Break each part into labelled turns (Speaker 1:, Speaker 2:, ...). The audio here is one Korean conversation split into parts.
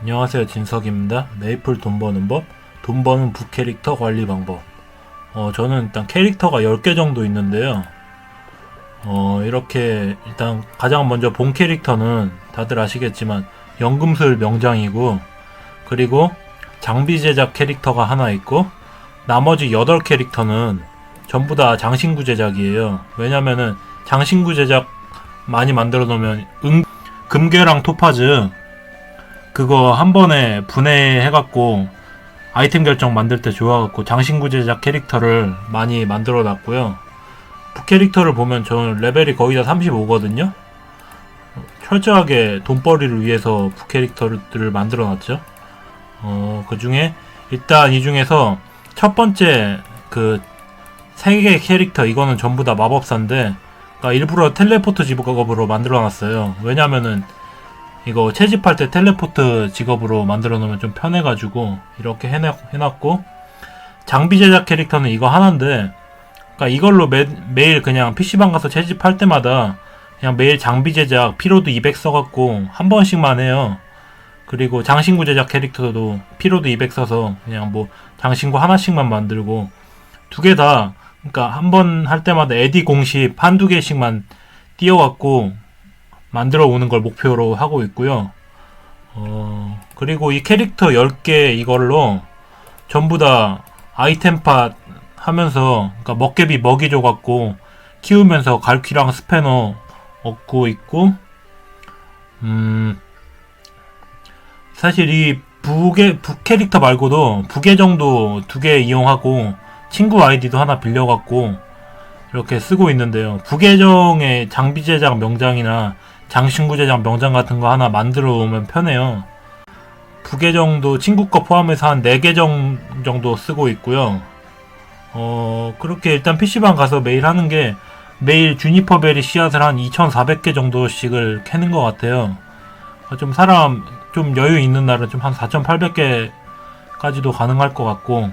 Speaker 1: 안녕하세요 진석입니다. 메이플 돈 버는 법, 돈 버는 부 캐릭터 관리 방법. 어 저는 일단 캐릭터가 10개 정도 있는데요. 어 이렇게 일단 가장 먼저 본 캐릭터는 다들 아시겠지만 연금술 명장이고 그리고 장비 제작 캐릭터가 하나 있고 나머지 8 캐릭터는 전부 다 장신구 제작이에요. 왜냐면은 장신구 제작 많이 만들어 놓으면 응, 금괴랑 토파즈 그거 한 번에 분해해갖고 아이템 결정 만들 때 좋아갖고 장신구 제작 캐릭터를 많이 만들어 놨고요. 부캐릭터를 보면 저는 레벨이 거의 다 35거든요. 철저하게 돈벌이를 위해서 부캐릭터들을 만들어 놨죠. 어, 그 중에 일단 이 중에서 첫 번째 그 세개 캐릭터 이거는 전부 다 마법사인데 그러니까 일부러 텔레포트 직업으로 만들어 놨어요. 왜냐면은 이거 채집할 때 텔레포트 직업으로 만들어 놓으면 좀 편해가지고 이렇게 해놨, 해놨 고 장비 제작 캐릭터는 이거 하나인데 그러니까 이걸로 매, 매일 그냥 PC방 가서 채집할 때마다 그냥 매일 장비 제작 피로도 200 써갖고 한 번씩만 해요. 그리고 장신구 제작 캐릭터도 피로도 200 써서 그냥 뭐 장신구 하나씩만 만들고 두 개 다 그러니까 한 번 할 때마다 에디 공식 한두 개씩만 띄워갖고 만들어 오는 걸 목표로 하고 있고요. 어, 그리고 이 캐릭터 10개 이걸로 전부 다 아이템팟 하면서 그러니까 먹개비 먹이 줘갖고 키우면서 갈퀴랑 스패너 얻고 있고 음 사실 이 부계 부 캐릭터 말고도 부계정도 두 개 이용하고 친구 아이디도 하나 빌려갖고 이렇게 쓰고 있는데요. 부계정의 장비 제작 명장이나 장신구 제작 명장 같은 거 하나 만들어 오면 편해요. 부계정도 친구 거 포함해서 한 4계정 정도 쓰고 있고요. 어, 그렇게 일단 PC방 가서 매일 하는 게 매일 주니퍼베리 씨앗을 한 2,400개 정도씩을 캐는 것 같아요. 어, 좀 사람 좀 여유 있는 날은 좀 한 4,800개까지도 가능할 것 같고,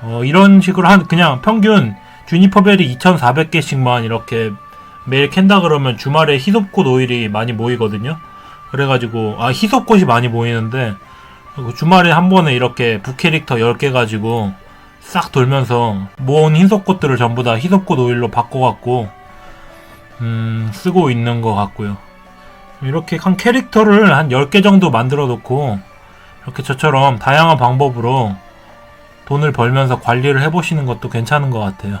Speaker 1: 어, 이런 식으로 한, 그냥 평균 주니퍼벨이 2,400개씩만 이렇게 매일 캔다 그러면 주말에 히솝꽃 오일이 많이 모이거든요. 그래가지고, 아, 히솝꽃이 많이 모이는데, 그 주말에 한 번에 이렇게 부캐릭터 10개 가지고 싹 돌면서 모은 히솝꽃들을 전부 다 히솝꽃 오일로 바꿔갖고, 음, 쓰고 있는 것 같고요. 이렇게 한 캐릭터를 한 10개 정도 만들어 놓고 이렇게 저처럼 다양한 방법으로 돈을 벌면서 관리를 해보시는 것도 괜찮은 것 같아요.